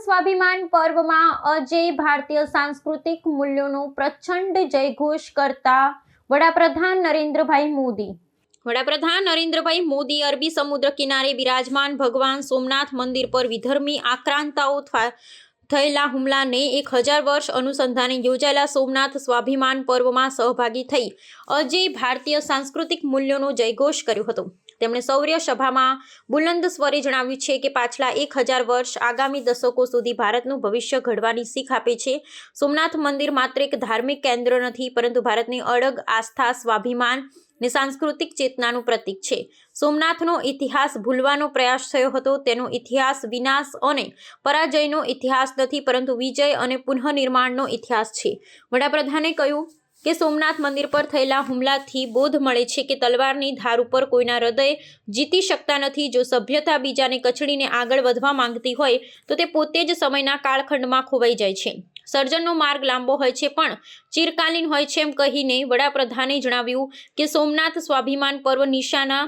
સ્વાભિમાન પર્વમાં અજય ભારતીય સાંસ્કૃતિક મૂલ્યોનો પ્રચંડ જયઘોષ કરતા વડાપ્રધાન નરેન્દ્રભાઈ મોદી. વડાપ્રધાન નરેન્દ્રભાઈ મોદી અરબી સમુદ્ર કિનારે બિરાજમાન ભગવાન સોમનાથ મંદિર પર વિધર્મી આક્રાંતાઓ થયેલા હુમલાને એક હજાર વર્ષ અનુસંધાને યોજાયેલા સોમનાથ સ્વાભિમાન પર્વમાં સહભાગી થઈ અજય ભારતીય સાંસ્કૃતિક મૂલ્યોનો જયઘોષ કર્યો હતો. તેમણે સૌર્ય સભામાં બુલંદ સ્વરે જણાવ્યું છે કે પાછલા એક હજાર વર્ષ આગામી દશકો સુધી ભારતનું ભવિષ્ય ઘડવાની શીખ આપે છે. સોમનાથ મંદિર માત્ર એક ધાર્મિક કેન્દ્ર નથી, પરંતુ ભારતની અડગ આસ્થા, સ્વાભિમાન ને સાંસ્કૃતિક ચેતનાનું પ્રતીક છે. સોમનાથનો ઇતિહાસ ભૂલવાનો પ્રયાસ થયો હતો. તેનો ઇતિહાસ વિનાશ અને પરાજયનો ઇતિહાસ નથી, પરંતુ વિજય અને પુનઃનિર્માણનો ઇતિહાસ છે. વડાપ્રધાને કહ્યું કે સોમનાથ મંદિર પર થયેલા હુમલાથી બોધ મળે છે કે તલવારની ધાર ઉપર કોઈના હૃદય જીતી શકતા નથી. જો સભ્યતા બીજાને કચડીને આગળ વધવા માંગતી હોય, તો તે પોતે જ સમયના કાળખંડમાં ખોવાઈ જાય છે. સર્જનનો માર્ગ લાંબો હોય છે, પણ ચિરકાલીન હોય છે એમ કહીને વડાપ્રધાને જણાવ્યું કે સોમનાથ સ્વાભિમાન પર્વ નિશાના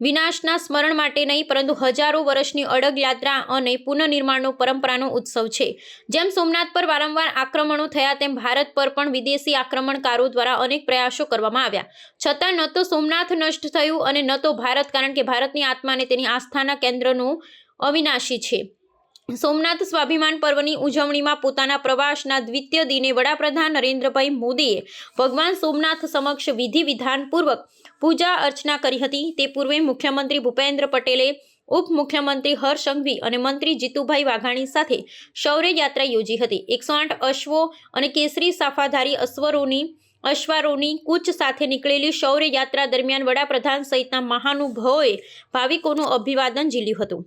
વિનાશના સ્મરણ માટે નહીં, પરંતુ હજારો વર્ષની અડગ યાત્રા અને પુનઃનિર્માણનો પરંપરાનો ઉત્સવ છે. જેમ સોમનાથ પર વારંવાર આક્રમણો થયા, તેમ ભારત પર પણ વિદેશી આક્રમણકારો દ્વારા અનેક પ્રયાસો કરવામાં આવ્યા. છતાં ન તો સોમનાથ નષ્ટ થયું અને ન તો ભારત, કારણ કે ભારતની આત્માને તેની આસ્થાના કેન્દ્રનું અવિનાશી છે. સોમનાથ સ્વાભિમાન પર્વની ઉજવણીમાં પોતાના પ્રવાસના દ્વિતીય દિને વડાપ્રધાન નરેન્દ્રભાઈ મોદીએ ભગવાન સોમનાથ સમક્ષ વિધિ વિધાનપૂર્વક પૂજા અર્ચના કરી હતી. તે પૂર્વે મુખ્યમંત્રી ભૂપેન્દ્ર પટેલે ઉપમુખ્યમંત્રી હર્ષ સંઘવી અને મંત્રી જીતુભાઈ વાઘાણી સાથે શૌર્ય યાત્રા યોજી હતી. એકસો આઠ અશ્વો અને કેસરી સાફાધારી અશ્વરોની, અશ્વારોની કૂચ સાથે નીકળેલી શૌર્ય યાત્રા દરમિયાન વડાપ્રધાન સહિતના મહાનુભાવોએ ભાવિકોનું અભિવાદન ઝીલ્યું હતું.